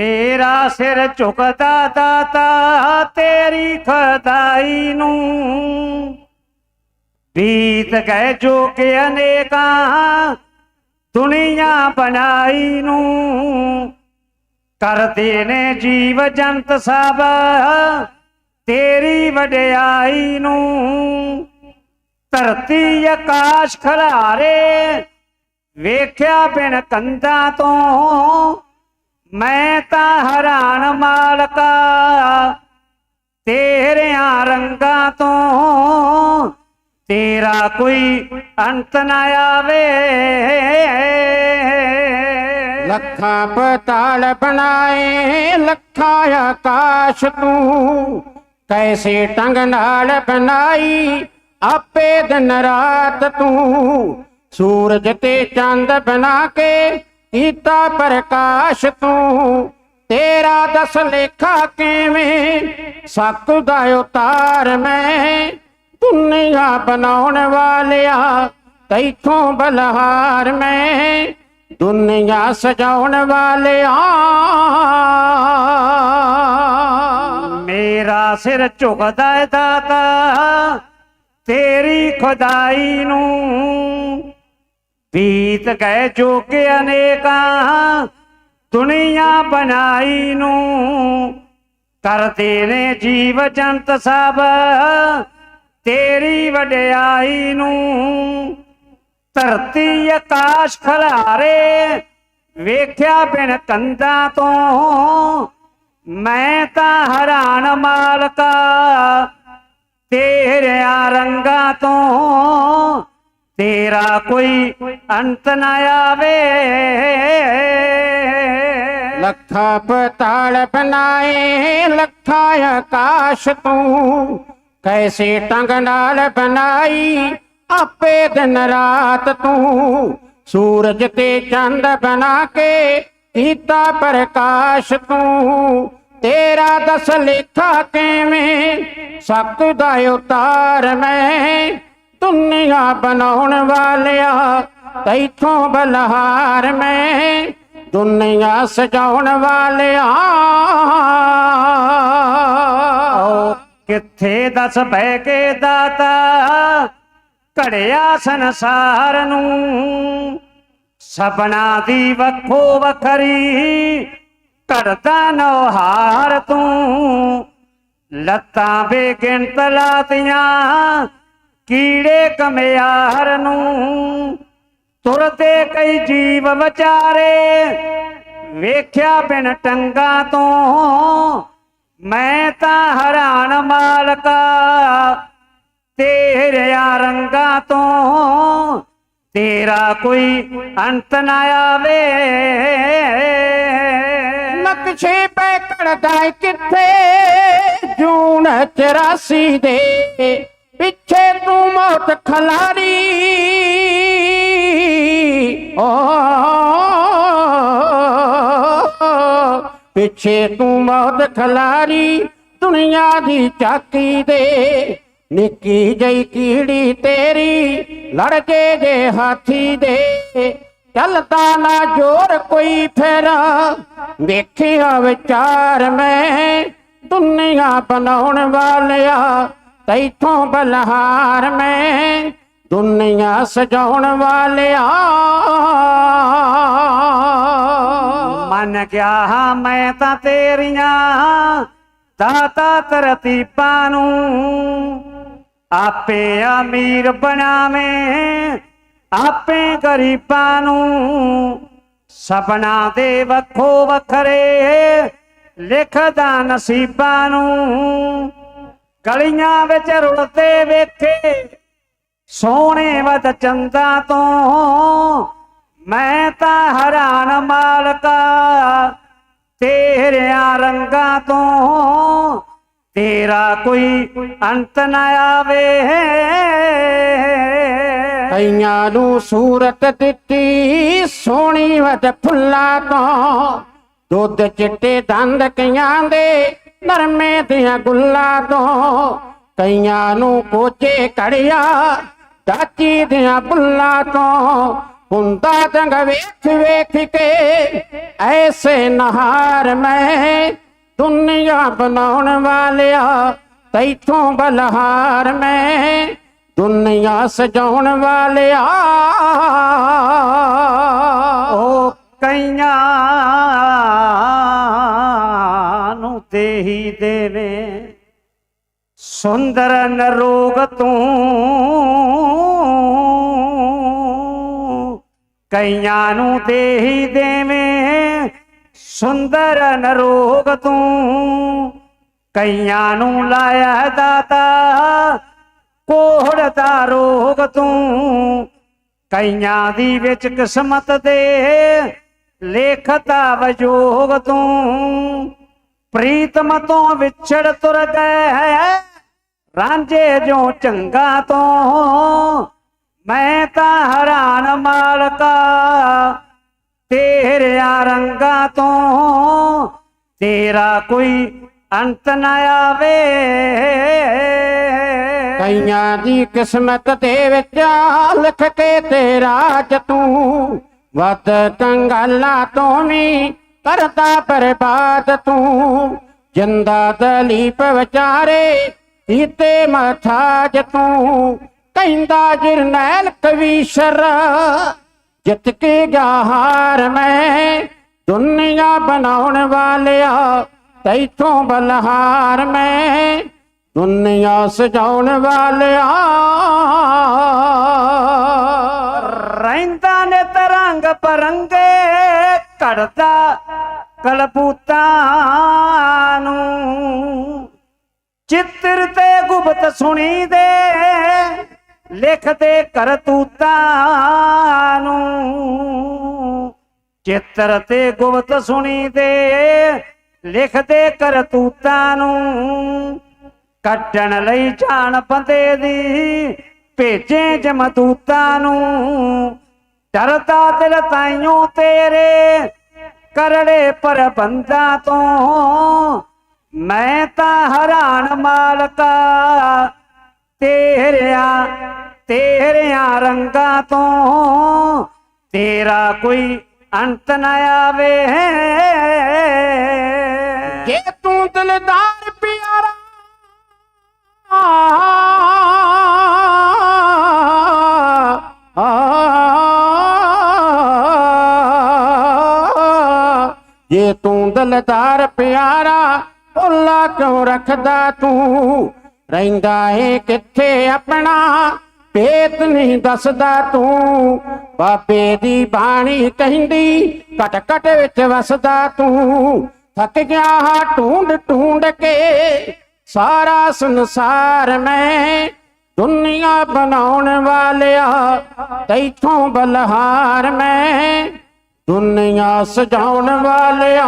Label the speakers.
Speaker 1: ਮੇਰਾ ਸਿਰ ਝੁਕਦਾ ਦਾਤਾ, ਤੇਰੀ ਖੁਦਾਈ ਨੂੰ। ਬੀਤ ਗਏ ਜੋ ਕਿ ਅਨੇਕਾਂ ਦੁਨੀਆ ਬਣਾਈ ਨੂੰ। ਕਰਦੇ ਨੇ ਜੀਵ ਜੰਤ ਸਭ, ਤੇਰੀ ਵਡਿਆਈ ਨੂੰ। ਧਰਤੀ ਆਕਾਸ਼ ਖਲਾਰੇ, ਵੇਖਿਆ ਬਿਨ ਕੰਧਾਂ ਤੋਂ। ਮੈਂ ਤਾਂ ਹੈਰਾਨ ਮਾਲਕਾ ਤੇਰਿਆਂ ਰੰਗਾਂ ਤੋਂ ਤੇਰਾ ਕੋਈ ਅੰਤ ਨਾ ਆਵੇ।
Speaker 2: ਲੱਖਾਂ ਪਤਾਲ ਬਣਾਏ, ਲੱਖਾਂ ਆਕਾਸ਼ ਤੂੰ ਕੈਸੇ ਟੰਗ ਨਾਲ ਬਣਾਈ, ਆਪੇ ਦਿਨ ਰਾਤ ਤੂੰ ਸੂਰਜ ਤੇ ਚੰਦ ਬਣਾ ਕੇ ਕੀਤਾ ਪ੍ਰਕਾਸ਼ ਤੂੰ, ਤੇਰਾ ਦਸ ਲੇਖਾ ਕਿਵੇਂ? ਸਕਦਾ ਉਤਾਰ ਮੈਂ, ਦੁਨੀਆ ਬਣਾਉਣ ਵਾਲਿਆ, ਤੈਥੋਂ ਬਲਹਾਰ ਮੈਂ, ਦੁਨੀਆ ਸਜਾਉਣ ਵਾਲਿਆ।
Speaker 1: ਮੇਰਾ ਸਿਰ ਝੁਕਦਾ ਏ ਦਾਤਾ, ਤੇਰੀ ਖੁਦਾਈ ਨੂੰ ਬੀਤ ਗਏ ਜੋ ਅਨੇਕਾਂ, ਦੁਨੀਆ ਬਣਾਈ ਨੂੰ। ਕਰਦੇ ਨੇ ਜੀਵ ਜੰਤ ਸਭ, ਤੇਰੀ ਵਡਿਆਈ ਨੂੰ। ਧਰਤੀ ਆਕਾਸ਼ ਖਲਾਰੇ, ਵੇਖਿਆ ਬਿਨ ਕੰਧਾਂ ਤੋਂ। ਮੈਂ ਤਾਂ ਹੈਰਾਨ ਮਾਲਕਾ, ਤੇਰਿਆਂ ਰੰਗਾਂ ਤੋਂ। ਤੇਰਾ ਕੋਈ ਅੰਤ ਨਾ ਆਵੇ।
Speaker 2: ਲੱਖਾਂ ਪਤਾਲ ਬਣਾਏ, ਲੱਖਾਂ ਆਕਾਸ਼ ਤੂੰ ਕੈਸੇ ਟੰਗ ਨਾਲ ਬਣਾਈ, ਆਪੇ ਦਿਨ ਰਾਤ ਤੂੰ ਸੂਰਜ ਤੇ ਚੰਦ ਬਣਾ ਕੇ ਕੀਤਾ ਪ੍ਰਕਾਸ਼ ਤੂੰ। ਤੇਰਾ ਦਸ ਲੇਖਾ ਕਿਵੇਂ ਸਕਦਾ ਉਤਾਰ ਮੈਂ ਦੁਨੀਆ ਬਣਾਉਣ ਵਾਲਿਆ, ਤੈਥੋਂ ਬਲਹਾਰ ਮੈਂ ਦੁਨੀਆ ਸਜਾਉਣ ਵਾਲਿਆ।
Speaker 1: ਕਿੱਥੇ ਦੱਸ ਬਹਿ ਕੇ ਦਾਤਾ, ਘੜਿਆ ਸੰਸਾਰ ਨੂੰ। ਸਪਨਾ ਦੀ ਵੱਖੋ ਵੱਖਰੀ, ਘੜਦਾ ਨੋਹਾਰ ਤੂੰ। ਲੱਤਾਂ ਬੇਗਿਣਤ ਲਾਤੀਆਂ ਕੀੜੇ ਕਮਿਆਰ ਨੂੰ ਤੁਰਦੇ ਕਈ ਜੀਵ ਵਿਚਾਰੇ। ਵੇਖਿਆ ਬਿਨ ਟੰਗਾ ਤੋਂ ਮੈਂ ਤਾਂ ਹੈਰਾਨ ਮਾਲਕਾ ਤੇਰਿਆਂ ਰੰਗਾਂ ਤੋਂ ਤੇਰਾ ਕੋਈ ਅੰਤ ਨਾ ਆਵੇ।
Speaker 2: ਨਕਸ਼ੇ ਪੈ ਕੜਦਾ ਕਿੱਥੇ? ਜੂਨ 84 ਦੇ ਪਿੱਛੇ ਤੂੰ ਮੌਤ ਖਲਾਰੀ। ਓ, ਪਿੱਛੇ ਤੂੰ ਮੌਤ ਖਲਾਰੀ, ਦੁਨੀਆ ਦੀ ਚਾਕੀ ਦੇ। ਨਿੱਕੀ ਜਈ ਕੀੜੀ ਤੇਰੀ ਲੜ ਜੇ ਜੇ ਹਾਥੀ ਦੇ। ਚੱਲਦਾ ਨਾ ਜੋਰ ਕੋਈ ਫਿਰ, ਵੇਖਿਆ ਵਿਚਾਰ ਮੈਂ। ਦੁਨੀਆ ਬਣਾਉਣ ਵਾਲਿਆ ਤੈਥੋਂ ਬਲਹਾਰ ਮੈਂ ਦੁਨੀਆ ਸਜਾਉਣ ਵਾਲਿਆ।
Speaker 1: ਮੰਨ ਗਿਆ ਹਾਂ, ਮੈਂ ਤਾਂ ਤੇਰੀਆਂ ਦਾਤਾ ਤਰਤੀਬਾਂ ਨੂੰ ਆਪੇ ਅਮੀਰ ਬਣਾਵੇਂ, ਆਪੇ ਗਰੀਬਾਂ ਨੂੰ ਸਪਨਾ ਦੇ ਵੱਖੋ ਵੱਖਰੇ ਲਿਖਦਾ ਨਸੀਬਾਂ ਨੂੰ ਗਲੀਆਂ ਵਿੱਚ ਰੁਲਦੇ ਵੇਖੇ। ਸੋਹਣੇ ਵਦ ਚੰਦਾ ਤੋਂ ਮੈਂ ਤਾਂ ਹੈਰਾਨ ਮਾਲਕਾ। ਤੇਰਿਆਂ ਰੰਗਾਂ ਤੋਂ ਤੇਰਾ ਕੋਈ ਅੰਤ ਨਾ ਆਵੇ।
Speaker 2: ਕਈਆਂ ਨੂੰ ਸੂਰਤ ਦਿੱਤੀ ਸੋਹਣੀ ਵਦ ਫੁੱਲਾਂ ਤੋਂ। ਦੁੱਧ ਚਿੱਟੇ ਦੰਦ ਕਈਆਂ ਦੇ ਨਰਮੇ ਦੀਆਂ ਗੁੱਲਾਂ ਤੋਂ ਕਈਆਂ ਨੂੰ ਕੋਚੇ ਕੜਿਆ, ਚਾਚੀ ਦੀਆਂ ਬੁੱਲਾਂ ਤੋਂ ਹੁੰਦਾ ਜੰਗ ਵੇਖ ਵੇਖ ਕੇ ਐਸੇ ਨਹਾਰ ਮੈਂ ਦੁਨੀਆ ਬਣਾਉਣ ਵਾਲਿਆ, ਤੈਥੋਂ ਬਲਹਾਰ ਮੈਂ ਦੁਨੀਆ ਸਜਾਉਣ ਵਾਲਿਆ।
Speaker 1: ਦੇਵੇ। ਸੁੰਦਰ ਨਰੋਗ ਤੂੰ ਕਈਆਂ ਨੂੰ ਦੇਹੀ ਦੇਵੇਂ। ਸੁੰਦਰ ਨਰੋਗ ਤੂੰ ਕਈਆਂ ਨੂੰ ਲਾਇਆ ਦਾਤਾ। ਕੋਹੜ ਦਾ ਰੋਗ ਤੂੰ ਕਈਆਂ ਦੀ ਵਿੱਚ ਕਿਸਮਤ ਦੇ। ਲੇਖਤਾ ਵਜੋਗ ਤੂੰ ਪ੍ਰੀਤਮ ਤੋਂ ਵਿਛੜ ਤੁਰ ਗਏ ਹੈ। ਰਾਂਝੇ ਜੋ ਚੰਗਾ ਤੋਂ ਮੈਂ ਤਾਂ ਹੈਰਾਨ ਮਾਲਕਾ। ਤੇਰਿਆਂ ਰੰਗਾਂ ਤੋਂ ਤੇਰਾ ਕੋਈ ਅੰਤ ਨਾ ਆਵੇ।
Speaker 2: ਕਈਆਂ ਦੀ ਕਿਸਮਤ ਦੇ ਵਿੱਚ ਲਿਖ ਕੇ ਤੇਰਾ ਤੂੰ ਵੱਧ ਕੰਗਾਲਾਂ ਤੋਂ ਵੀ ਕਰਦਾ ਬਰਬਾਦ ਤੂੰ। ਜਿੰਦਾ ਦਲੀਪ ਵਿਚਾਰੇ ਕੀਤੇ ਮਥਾਜ ਤੂੰ। ਕਹਿੰਦਾ ਜਰਨੈਲ ਕਵੀਸ਼ਰ ਜਿੱਤ ਕੇ ਗਿਆ ਹਾਰ ਮੈਂ। ਦੁਨੀਆ ਬਣਾਉਣ ਵਾਲਿਆ, ਤੈਥੋਂ ਬਲਹਾਰ ਮੈਂ। ਦੁਨੀਆ ਸਜਾਉਣ ਵਾਲਿਆ।
Speaker 1: ਰਹਿੰਦਾ ਨੇ ਤਰੰਗ ਪਰੰਗੇ ਕਰਦਾ ਕਲਪੂਤਾਂ ਨੂੰ ਚਿੱਤਰ ਤੇ ਗੁਪਤ ਸੁਣੀ ਦੇ ਲਿਖਦੇ ਕਰਤੂਤਾਂ ਨੂੰ ਚਿੱਤਰ ਤੇ ਗੁਪਤ ਸੁਣੀ ਦੇ ਲਿਖਦੇ ਕਰਤੂਤਾਂ ਨੂੰ ਕੱਟਣ ਲਈ ਜਾਣ ਬੰਦੇ ਦੀ, ਭੇਜੇ ਜਮਦੂਤਾਂ ਨੂੰ ਡਰਦਾ ਦਿਲ ਤਾਈਓ ਤੇਰੇ ਕਰੜੇ ਪਰ ਪ੍ਰਬੰਧਾਂ ਤੋਂ ਮੈਂ ਤਾਂ ਹੈਰਾਨ ਮਾਲਕਾ। ਤੇਰਿਆਂ ਤੇਰਿਆਂ ਰੰਗਾਂ ਤੋਂ ਤੇਰਾ ਕੋਈ ਅੰਤ ਨਾ ਆਵੇ।
Speaker 2: ਜੇ ਤੂੰ ਦਿਲਦਾਰ ਪਿਆਰਾ ਜੇ ਤੂੰ ਦਿਲਦਾਰ ਪਿਆਰਾ, ਭੁੱਲਾ ਕਿਉਂ ਰੱਖਦਾ ਤੂੰ? ਰਹਿੰਦਾ ਏ ਕਿੱਥੇ ਆਪਣਾ? ਪੇਤ ਨਹੀਂ ਦੱਸਦਾ ਤੂੰ। ਬਾਬੇ ਦੀ ਬਾਣੀ ਕਹਿੰਦੀ ਕਟ ਕਟ ਵਿੱਚ ਵਸਦਾ ਤੂੰ। ਥੱਕ ਗਿਆ ਹਾਂ ਢੂੰਡ ਢੂੰਡ ਕੇ, ਸਾਰਾ ਸੰਸਾਰ ਮੈਂ ਦੁਨੀਆ ਬਣਾਉਣ ਵਾਲਿਆ। ਤੈਥੋਂ ਬਲਹਾਰ ਮੈਂ ਦੁਨੀਆਂ ਸਜਾਉਣ ਵਾਲਿਆਂ